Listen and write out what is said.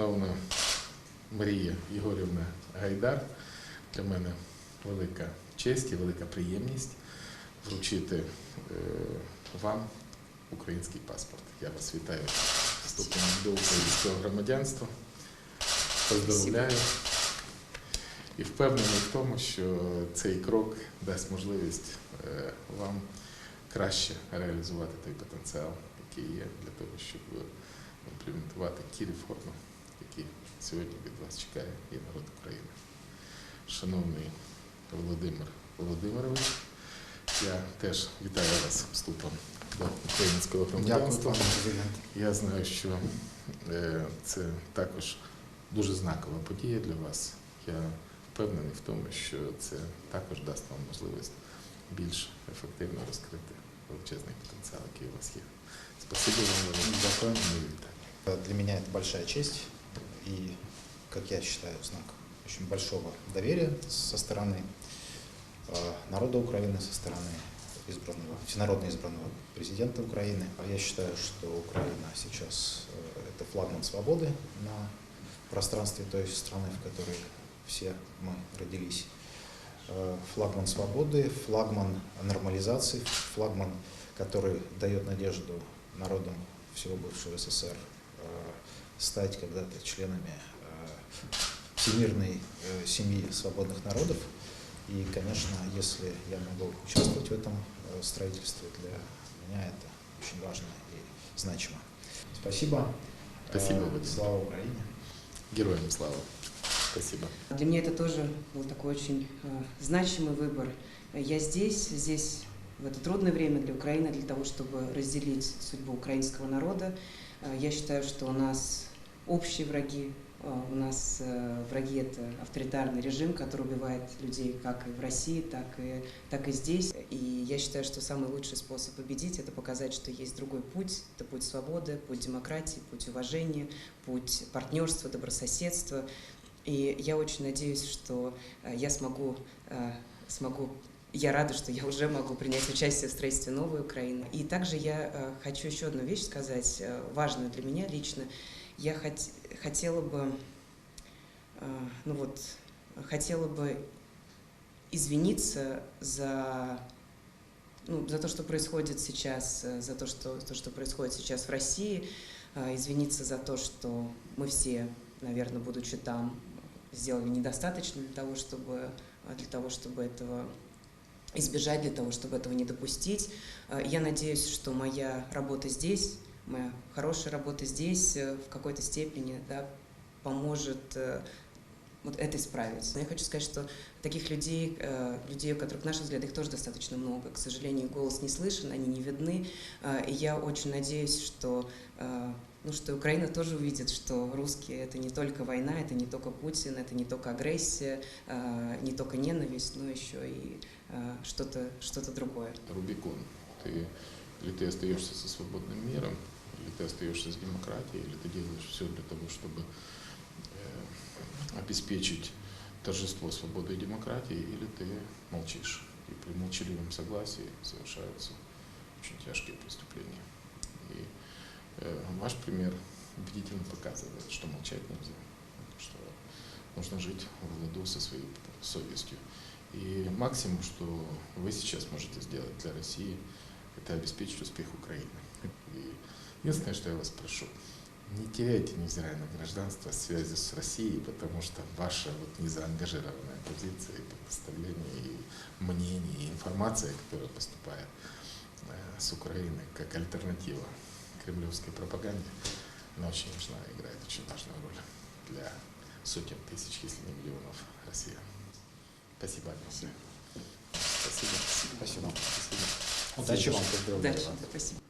шановна Марія Єгорівна Гайдар, для мене велика честь і велика приємність вручити е, вам український паспорт. Я вас вітаю вступом до українського громадянства. Поздравляю і впевнений в тому, що цей крок дасть можливість е, вам краще реалізувати той потенціал, який є для того, щоб імплементувати ті реформи, сьогодні від вас чекає і народ України. Шановний Володимир Володимирович, я теж вітаю вас вступом до українського громадянства. Я знаю, що е, це також дуже знакова подія для вас. Я впевнений в тому, що це також дасть вам можливість більш ефективно розкрити величезний потенціал, який у вас є. Спасибо вам, Володимир. Дякую. Для меня это большая честь и, как я считаю, знак очень большого доверия со стороны э, народа Украины, со стороны избранного, всенародно избранного президента Украины. А Я считаю, что Украина сейчас э, это флагман свободы на пространстве той страны, в которой все мы родились. Э, Флагман свободы, флагман нормализации, флагман, который дает надежду народам всего бывшего СССР э, стать когда-то членами э, всемирной э, семьи свободных народов. И, конечно, если я могу участвовать в этом э, строительстве, для меня это очень важно и значимо. Спасибо. Спасибо, Владимир. Слава Украине. Героям слава. Спасибо. Для меня это тоже был такой очень значимый выбор. Я здесь, здесь в это трудное время для Украины, для того, чтобы разделить судьбу украинского народа. Я считаю, что у нас общие враги, э, у нас э, враги это авторитарный режим, который убивает людей как и в России, так и, так и здесь. И я считаю, что самый лучший способ победить это показать, что есть другой путь. Это путь свободы, путь демократии, путь уважения, путь партнерства, добрососедства. И я очень надеюсь, что э, я смогу, э, смогу, я рада, что я уже могу принять участие в строительстве новой Украины. И также я хочу еще одну вещь сказать, важную для меня лично. Я хот- хотела бы, э, ну вот, хотела бы извиниться за ну, за то, что происходит сейчас, э, за то, что, то, что происходит сейчас в России, э, извиниться за то, что мы все, наверное, будучи там, сделали недостаточно для того, чтобы, для того, чтобы этого избежать, для того, чтобы этого не допустить. Я надеюсь, что моя работа здесь, моя хорошая работа здесь э, в какой-то степени да, поможет э, вот это исправить. Но я хочу сказать, что таких людей, э, людей, у которых, на наш взгляд, их тоже достаточно много. К сожалению, голос не слышен, они не видны. Э, И я очень надеюсь, что, э, ну, что Украина тоже увидит, что русские — это не только война, это не только Путин, это не только агрессия, э, не только ненависть, но еще и э, что-то что другое. Рубикон. Ты, или ты остаешься со свободным миром, или ты остаешься с демократией, или ты делаешь все для того, чтобы э, обеспечить торжество свободы и демократии, или ты молчишь. И при молчаливом согласии совершаются очень тяжкие преступления. И э, ваш пример убедительно показывает, что молчать нельзя, что нужно жить в ладу со своей совестью. И максимум, что вы сейчас можете сделать для России, это обеспечить успех Украины. И единственное, что я вас прошу, не теряйте, невзирая на гражданство, связи с Россией, потому что ваша вот незаангажированная позиция и представление, и мнение, и информация, которая поступает э, с Украины как альтернатива кремлевской пропаганде, она очень важна, играет очень важную роль для сотен тысяч, если не миллионов россиян. Спасибо. Спасибо. Спасибо. Спасибо. Удачи вам. Дальше. Спасибо.